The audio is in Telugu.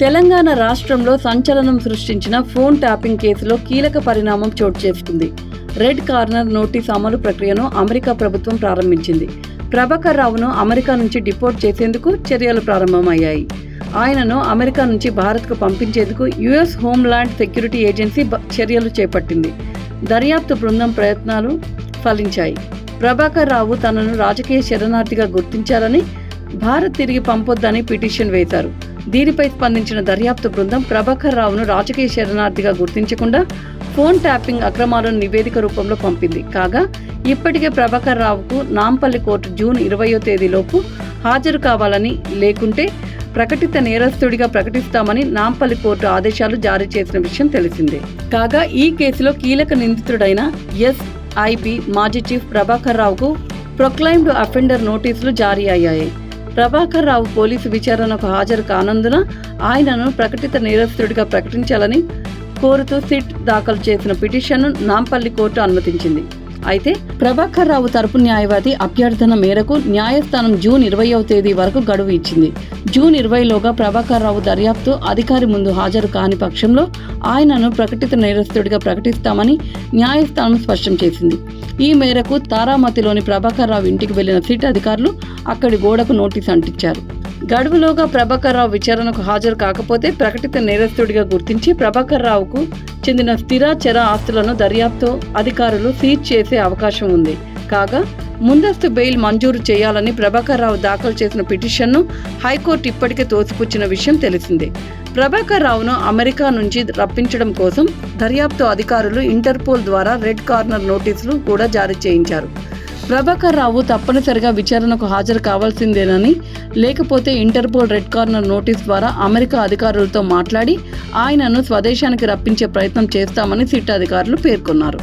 తెలంగాణ రాష్ట్రంలో సంచలనం సృష్టించిన ఫోన్ ట్యాపింగ్ కేసులో కీలక పరిణామం చోటు చేసుకుంది. రెడ్ కార్నర్ నోటీస్ అమలు ప్రక్రియను అమెరికా ప్రభుత్వం ప్రారంభించింది. ప్రభాకర్ రావును అమెరికా నుంచి డిపోర్ట్ చేసేందుకు చర్యలు ప్రారంభమయ్యాయి. ఆయనను అమెరికా నుంచి భారత్కు పంపించేందుకు యుఎస్ హోంల్యాండ్ సెక్యూరిటీ ఏజెన్సీ చర్యలు చేపట్టింది. దర్యాప్తు బృందం ప్రయత్నాలు ఫలించాయి. ప్రభాకర్ రావు తనను రాజకీయ శరణార్థిగా గుర్తించారని భారత్ తిరిగి పంపొద్దని పిటిషన్ వేశారు. దీనిపై స్పందించిన దర్యాప్తు బృందం ప్రభాకర్ రావును రాజకీయ శరణార్థిగా గుర్తించకుండా ఫోన్ ట్యాపింగ్ అక్రమాలను నివేదిక రూపంలో పంపింది. కాగా ఇప్పటికే ప్రభాకర్ రావుకు నాంపల్లి కోర్టు జూన్ ఇరవయో తేదీలోపు హాజరు కావాలని లేకుంటే ప్రకటిత నేరస్తుడిగా ప్రకటిస్తామని నాంపల్లి కోర్టు ఆదేశాలు జారీ చేసిన విషయం తెలిసిందే. కాగా ఈ కేసులో కీలక నిందితుడైన ఎస్ఐబి మాజీ చీఫ్ ప్రభాకర్ రావుకు ప్రొక్లైమ్డ్ అఫెండర్ నోటీసులు జారీ అయ్యాయి. ప్రభాకర్ రావు పోలీసు విచారణకు హాజరు కానందున ఆయనను ప్రకటిత నేరస్తుడిగా ప్రకటించాలని కోరుతూ సిట్ దాఖలు చేసిన పిటిషన్ను నాంపల్లి కోర్టు అనుమతించింది. అయితే ప్రభాకర్ రావు తరపు న్యాయవాది అభ్యర్థన మేరకు న్యాయస్థానం జూన్ ఇరవయవ తేదీ వరకు గడువు ఇచ్చింది. జూన్ ఇరవైలోగా ప్రభాకర్ రావు దర్యాప్తు అధికారి ముందు హాజరు కాని పక్షంలో ఆయనను ప్రకటిత నేరస్తుడిగా ప్రకటిస్తామని న్యాయస్థానం స్పష్టం చేసింది. ఈ మేరకు తారామతిలోని ప్రభాకర్ రావు ఇంటికి వెళ్ళిన సిట్ అధికారులు అక్కడి గోడకు నోటీస్ అంటించారు. గడువులోగా ప్రభాకర్ రావు విచారణకు హాజరు కాకపోతే ప్రకటిత నేరస్తుడిగా గుర్తించి ప్రభాకర్ రావుకు చెందిన స్థిర చర ఆస్తులను దర్యాప్తు అధికారులు సీజ్ చేసే అవకాశం ఉంది. కాగా ముందస్తు బెయిల్ మంజూరు చేయాలని ప్రభాకర్ రావు దాఖలు చేసిన పిటిషన్ను హైకోర్టు ఇప్పటికే తోసిపుచ్చిన విషయం తెలిసిందే. ప్రభాకర్ రావును అమెరికా నుంచి రప్పించడం కోసం దర్యాప్తు అధికారులు ఇంటర్పోల్ ద్వారా రెడ్ కార్నర్ నోటీసులు కూడా జారీ చేయించారు. ప్రభాకర్ రావు తప్పనిసరిగా విచారణకు హాజరు కావాల్సిందేనని లేకపోతే ఇంటర్పోల్ రెడ్ కార్నర్ నోటీస్ ద్వారా అమెరికా అధికారులతో మాట్లాడి ఆయనను స్వదేశానికి రప్పించే ప్రయత్నం చేస్తామని సిట్ అధికారులు పేర్కొన్నారు.